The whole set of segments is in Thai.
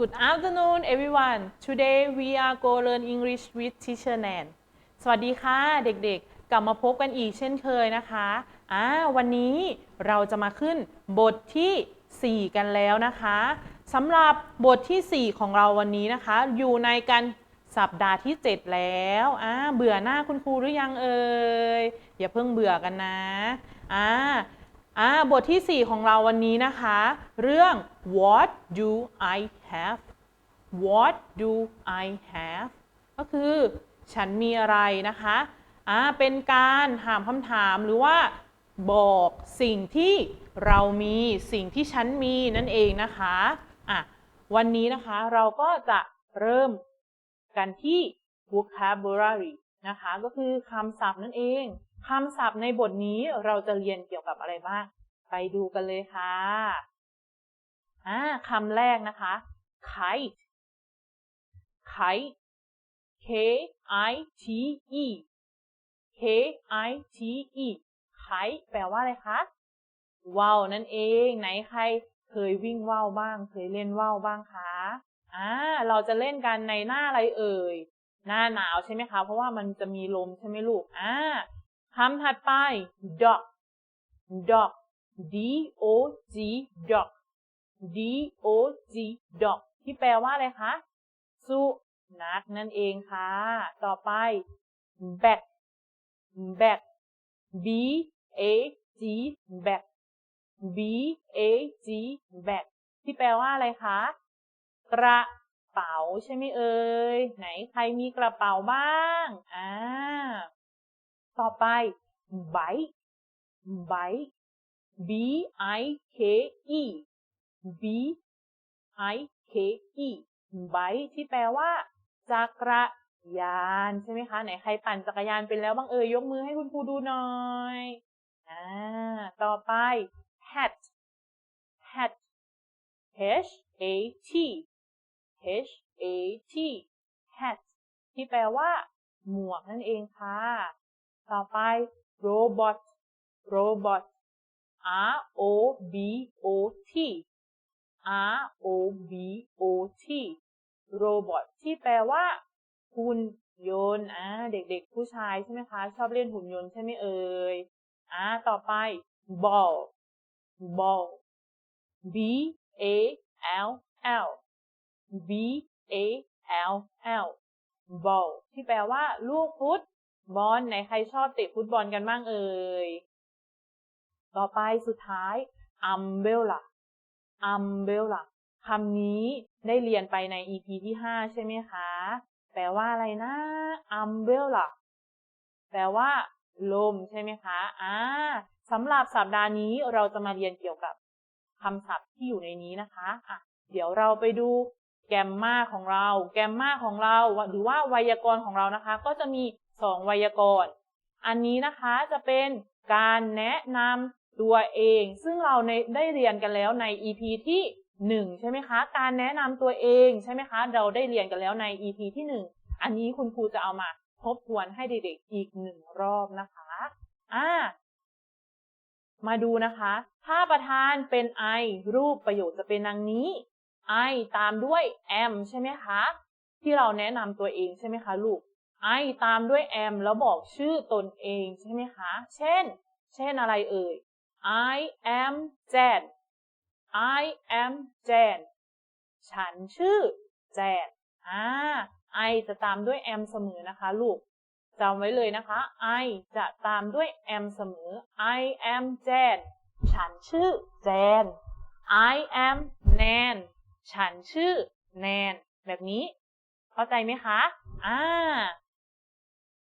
Good afternoon everyone Today we are go learn English with Teacher Nan สวัสดีค่ะเด็กๆ กลับมาพบกันอีกเช่นเคยนะคะอ่าวันนี้เราจะมาขึ้นบทที่ 4 กันแล้วนะคะสำหรับบทที่ 4 ของเราวันนี้นะคะ อยู่ในกันสัปดาห์ที่ 7 แล้วอ่าเบื่อหน้าคุณครูหรือยังเอ่ยอย่าเพิ่งเบื่อกันนะอ่า อ่าบทที่ 4 ของเราวันนี้นะคะ เรื่อง what do I have what do I have ก็คือฉันมีอะไรนะคะอ่าเป็นการถามคำถามหรือว่า บอกสิ่งที่เรามีสิ่งที่ฉันมีนั่นเองนะคะอะวันนี้นะคะเราก็จะเริ่มกันที่ vocabulary นะคะ ก็คือคำศัพท์นั่นเอง คำศัพท์ในบทนี้เราจะเรียนเกี่ยวกับอะไรบ้าง ไปดูกันเลยค่ะอ่าคำแรกนะคะ kite kite k i t e k i t e kite แปลว่าอะไรคะว่าวนั่นเอง ไหนใครเคยวิ่งว่าวบ้าง เคยเล่นว่าวบ้างคะอ่าเราจะเล่นกันในหน้าอะไรเอ่ย หน้าหนาวใช่ไหมคะ เพราะว่ามันจะมีลมใช่ไหมลูกอ่า คำถัดไป dog dog d o g dog d o g dog ที่แปลว่าอะไรคะ สุนัขนั่นเองค่ะ ต่อไป back back b a g back b a g back ที่แปลว่าอะไรคะ กระเป๋าใช่ไหมเอ่ย ไหนใครมีกระเป๋าบ้าง อ่า ต่อไป bike bike B I K E B I K E ไบที่แปลว่าจักรยานใช่ไหมคะไหนใครปั่นจักรยานเป็นแล้วบ้างเอ่ยยกมือให้คุณครูดูหน่อยอ่าต่อไป hat hat H A T H A T hat ที่แปลว่า หมวกนั่นเองค่ะ ต่อไป robot robot R O B O T R O B O T robot ที่แปลว่า หุ่นยนต์อ่าเด็กๆ ผู้ชายใช่ไหมคะ ชอบเล่นหุ่นยนต์ใช่ไหมเอ่ยอ่าต่อไป ball ball B A L L B A L L ball ที่แปลว่า ลูกฟุต บอลไหนใครชอบเตะฟุตบอลกันบ้างเอ่ย ต่อไปสุดท้าย umbrella umbrella คำนี้ได้เรียนไปใน EP ที่5ใช่ไหมคะ แปลว่าอะไรนะ umbrella แปลว่า ลมใช่ไหมคะ อ่าสำหรับสัปดาห์นี้เราจะมาเรียนเกี่ยวกับคำศัพท์ที่อยู่ในนี้นะคะอะเดี๋ยวเราไปดูแกมมาของเรา แกมมาของเรา หรือว่าไวยากรณ์ของเรานะคะ ก็จะมี 2ไวยากรณ์ อันนี้นะคะจะเป็นการแนะนำตัวเอง ซึ่งเราในได้เรียนกันแล้วใน EP ที่ 1 ใช่ไหมคะ การแนะนำตัวเองใช่ไหมคะ เราได้เรียนกันแล้วใน EP ที่ 1 อันนี้คุณครูจะเอามาทบทวนให้เด็กๆอีกหนึ่งรอบนะคะ อ่า มาดูนะคะ ถ้าประธานเป็น I รูปประโยคจะเป็นดังนี้ I ตามด้วย am ใช่ไหมคะ ที่เราแนะนำตัวเองใช่ไหมคะลูก I ตามด้วย am แล้วบอกชื่อตนเองใช่ไหมคะ เช่น เช่นอะไรเอ่ย I am Jan I am Jan ฉันชื่อ Jan อ่า I จะตามด้วย am เสมอนะคะลูกจำไว้เลยนะคะ I จะตามด้วย am เสมอ I am Jan ฉันชื่อ Jan I am Nan ฉันชื่อ Nan แบบนี้ เข้าใจไหมคะ อ่า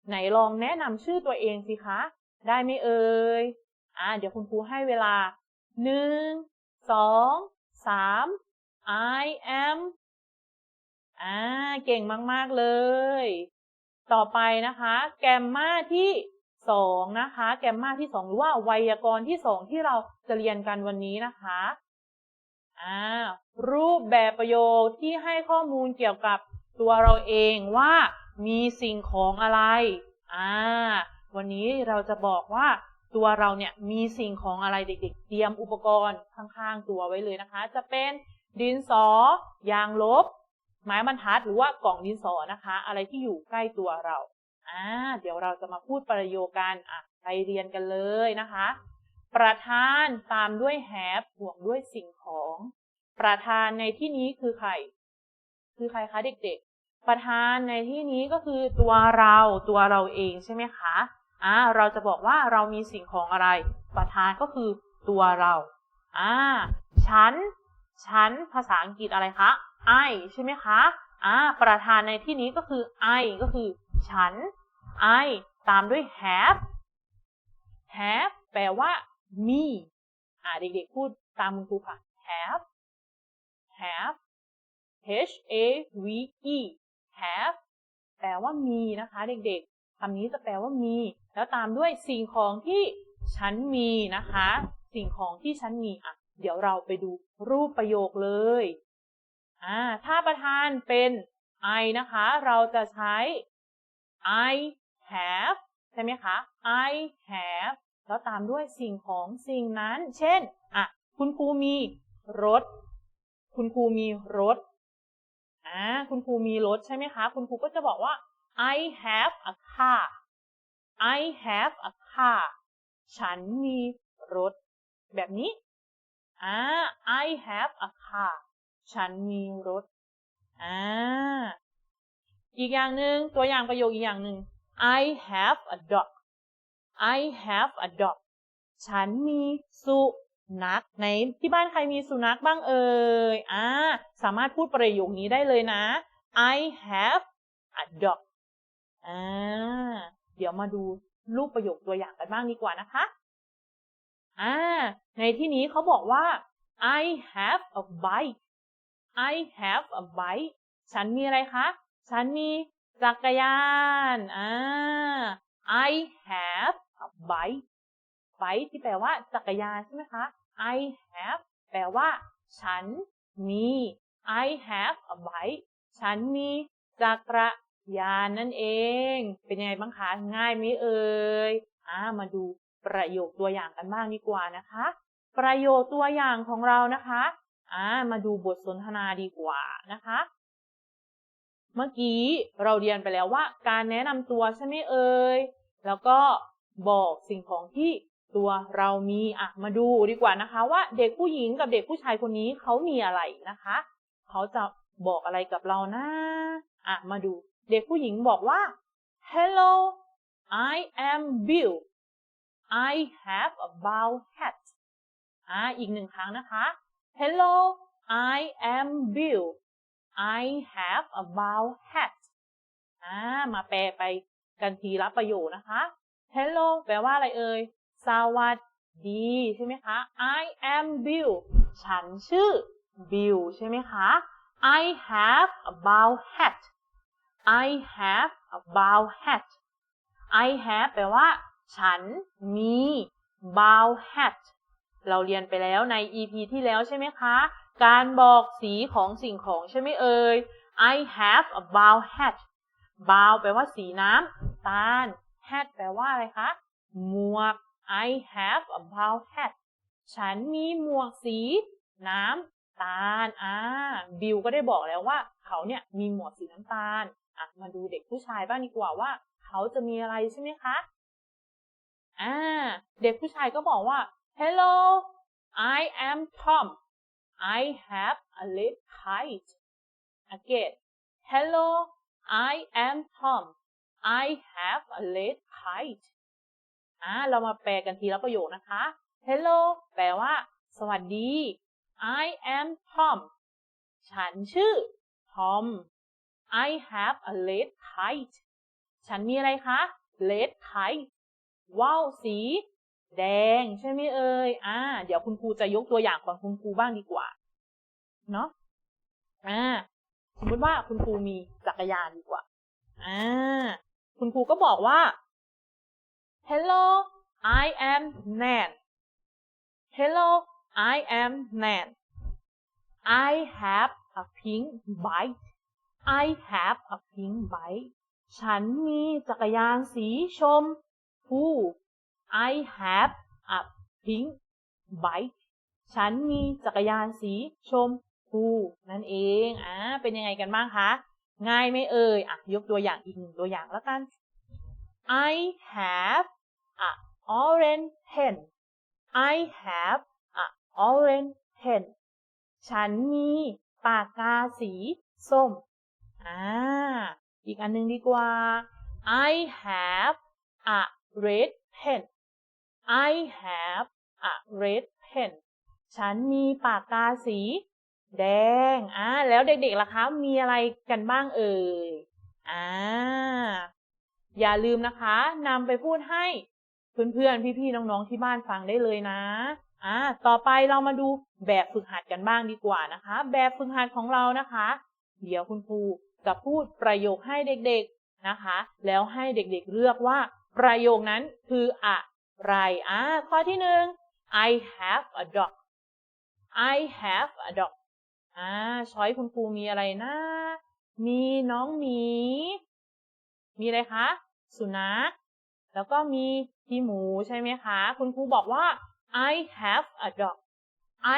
ไหนลองแนะนำชื่อตัวเองสิคะ ได้ไหมเอ่ย อ่า เดี๋ยวคุณครูให้เวลาหนึ่งสองสาม I am อ่า เก่งมาก ๆ เลย ต่อไปนะคะ แกมมาที่สองนะคะ แกมมาที่สองหรือว่าไวยากรณ์ที่สองที่เราจะเรียนกันวันนี้นะคะ อ่า รูปแบบประโยคที่ให้ข้อมูลเกี่ยวกับตัวเราเองว่า มีสิ่งของอะไร อ่า วันนี้เราจะบอกว่าตัวเราเนี่ยมีสิ่งของอะไรเด็ก ๆ เตรียมอุปกรณ์ข้างๆตัวไว้เลยนะคะ จะเป็นดินสอ ยางลบ ไม้บรรทัดหรือว่ากล่องดินสอนะคะ อะไรที่อยู่ใกล้ตัวเรา อ่า เดี๋ยวเราจะมาพูดประโยคกันอะไปเรียนกันเลยนะคะ ประธานตามด้วย have บวกด้วยสิ่งของ ประธานในที่นี้คือใคร คือใครคะเด็กๆ ประธานในที่นี้ก็คือตัวเราตัวเราเองใช่ไหมคะอ่าเราจะบอกว่าเรามีสิ่งของอะไร ประธานก็คือตัวเราอ่าฉัน ฉันภาษาอังกฤษอะไรคะ I ใช่ไหมคะอ่าประธานในที่นี้ก็คือ I ก็คือ ฉัน I ตามด้วย have have แปลว่ามีอ่าเด็กๆพูดตามคุณครูค่ะ have have H A V E have แปลว่ามีนะคะเด็กๆคำนี้จะแปลว่ามี แล้วตามด้วยสิ่งของที่ฉันมีนะคะ สิ่งของที่ฉันมีอะเดี๋ยวเราไปดูรูปประโยคเลยอ่าถ้าประธานเป็น I นะคะ เราจะใช้ I have ใช่ไหมคะ I have แล้วตามด้วยสิ่งของสิ่งนั้น เช่น อะ คุณครูมีรถ คุณครูมีรถ อ่าคุณครูมีรถใช่ไหมคะ คุณครูก็จะบอกว่า I have a car I have a car ฉันมีรถ แบบนี้อ่า I have a car ฉันมีรถอ่าอีกอย่างหนึ่งตัวอย่างประโยคอีกอย่างหนึ่ง I have a dog I have a dog ฉันมีสุ นัขในที่บ้านใครมีสุนัขบ้างเอ่ยอ่าสามารถพูดประโยคนี้ได้เลยนะ I have a dog อ่าเดี๋ยวมาดูรูปประโยคตัวอย่างกันบ้างดีกว่านะคะอ่าในที่นี้เขาบอกว่า I have a bike I have a bike ฉันมีอะไรคะ ฉันมีจักรยานอ่า I have a bike bike ที่แปลว่าจักรยานใช่ไหมคะ I have แปลว่า ฉันมี I have a bike ฉันมีจักรยานนั่นเอง เป็นยังไงบ้างคะ ง่ายไหมเอ่ยอ่ามาดูประโยคตัวอย่างกันบ้างดีกว่านะคะ ประโยคตัวอย่างของเรานะคะอ่ามาดูบทสนทนาดีกว่านะคะ เมื่อกี้เราเรียนไปแล้วว่า การแนะนำตัวใช่ไหมเอ่ย แล้วก็บอกสิ่งของที่ ตัวเรามีอะมาดูดีกว่านะคะ ว่าเด็กผู้หญิงกับเด็กผู้ชายคนนี้เขามีอะไรนะคะ เขาจะบอกอะไรกับเรานะอะมาดู เด็กผู้หญิงบอกว่า Hello I am Bill I have a bow hat อะอีกหนึ่งครั้งนะคะ Hello I am Bill I have a bow hat อ่ามาแปลไปกันทีละประโยคนะคะ Hello แปลว่าอะไรเอ่ย สวัสดีใช่ไหมคะ I am Bill ฉันชื่อ Bill ใช่ไหมคะ I have a bow hat I have a bow hat I have แปลว่า ฉันมี bow hat เราเรียนไปแล้วใน EP ที่แล้วใช่ไหมคะ การบอกสีของสิ่งของใช่ไหมเอ่ย I have a bow hat bow แปลว่าสีน้ำตาล hat แปลว่าอะไรคะ หมวก I have a brown hat ฉันมีหมวกสี น้ำตาล อ่า บิวก็ได้บอกแล้วว่า เขาเนี่ยมีหมวกสีน้ำตาล อะ มาดูเด็กผู้ชายบ้างดีกว่าว่า เขาจะมีอะไรใช่ไหมคะ อ่า เด็กผู้ชายก็บอกว่า Hello I am Tom I have a red kite again Hello I am Tom I have a red kite อ่าเรามาแปลกันทีละประโยคนะคะ Hello แปลว่า สวัสดี I am Tom ฉันชื่อ Tom I have a red kite ฉันมีอะไรคะ red kite ว่าวสี แดง ใช่ไหมเอ่ยอ่า เดี๋ยวคุณครูจะยกตัวอย่างของคุณครูบ้างดีกว่า เนาะอ่า สมมติว่าคุณครูมีจักรยานดีกว่า อ่า คุณครูก็บอกว่า Hello I am Nan Hello I am Nan I have a pink bike I have a pink bike ฉันมีจักรยานสีชมพู I have a pink bike ฉันมีจักรยานสีชม who นั่นเอง อ่า เป็นยังไงกันบ้างคะ ง่ายไหมเอ่ย อะ ยกตัวอย่างอีกหนึ่งตัวอย่างแล้วกัน I have a orange pen I have a orange pen ฉันมีปากกาสีส้ม อ่า อีกอันหนึงดีกว่า I have a red pen I have a red pen ฉันมีปากกาสี แดง อ่า แล้วเด็กๆล่ะคะ มีอะไรกันบ้างเอ่ย อ่า อย่าลืมนะคะนำไปพูดให้ เพื่อนๆ พี่ๆ น้องๆ ที่บ้านฟังได้เลยนะ อ่า ต่อไปเรามาดูแบบฝึกหัดกันบ้างดีกว่านะคะ แบบฝึกหัดของเรานะคะ เดี๋ยวคุณครูจะพูดประโยคให้เด็กๆนะคะ แล้วให้เด็กๆเลือกว่าประโยคนั้นคืออะไร อ่า ข้อที่หนึ่ง I have a dog I have a dog อ่า ช้อยคุณครูมีอะไรนะ มีน้องหมี มีอะไรคะ สุนัข แล้วก็มี พี่หมูใช่ไหมคะ คุณครูบอกว่า I have a dog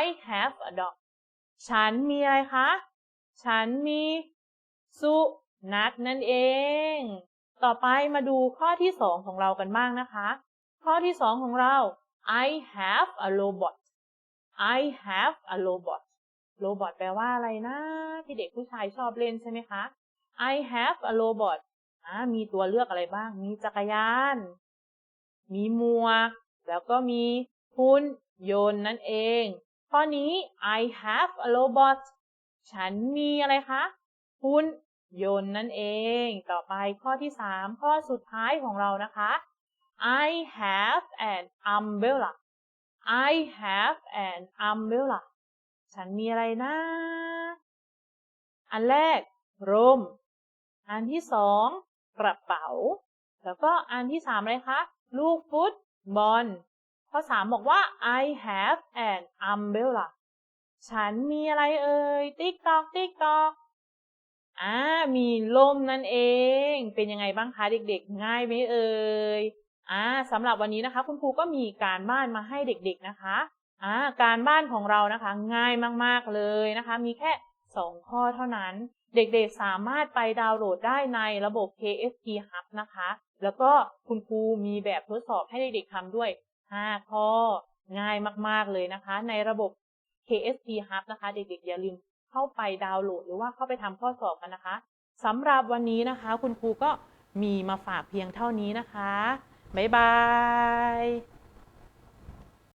I have a dog ฉันมีอะไรคะ ฉันมีสุนัขนั่นเอง ต่อไปมาดูข้อที่สองของเรากันบ้างนะคะ ข้อที่สองของเรา I have a robot I have a robot โรบอทแปลว่าอะไรนะ ที่เด็กผู้ชายชอบเล่นใช่ไหมคะ I have a robot อ่ามีตัวเลือกอะไรบ้าง มีจักรยาน มีหมวก แล้วก็มีหุ่นยนต์นั่นเอง ข้อนี้ I have a robot ฉันมีอะไรคะหุ่นยนต์นั่นเอง ต่อไปข้อที่สามข้อสุดท้ายของเรานะคะ I have an umbrella I have an umbrella ฉันมีอะไรนะ อันแรกร่ม อันที่สองกระเป๋า แล้วก็อันที่สามอะไรคะ ลูกฟุตบอลข้อสามบอกว่า I have an umbrella ฉันมีอะไรเอ่ย ติ๊กตอก ติ๊กตอก อ่า มีล่มนั่นเอง เป็นยังไงบ้างคะเด็กๆ ง่ายไหมเอ่ย อ่าสำหรับวันนี้นะคะ คุณครูก็มีการบ้านมาให้เด็กๆนะคะ อ่า การบ้านของเรานะคะ ง่ายมากๆเลยนะคะ มีแค่ 2 ข้อเท่านั้น เด็กๆสามารถไปดาวน์โหลดได้ในระบบ KSP Hub นะคะ แล้วก็คุณครูมีแบบทดสอบให้เด็กๆทำด้วย 5 ข้อง่ายมากๆเลยนะคะ ในระบบ KSP Hub นะคะ เด็กๆอย่าลืมเข้าไปดาวน์โหลด หรือว่าเข้าไปทำข้อสอบกันนะคะสำหรับวันนี้นะคะ คุณครูก็มีมาฝากเพียงเท่านี้นะคะ บ๊ายบาย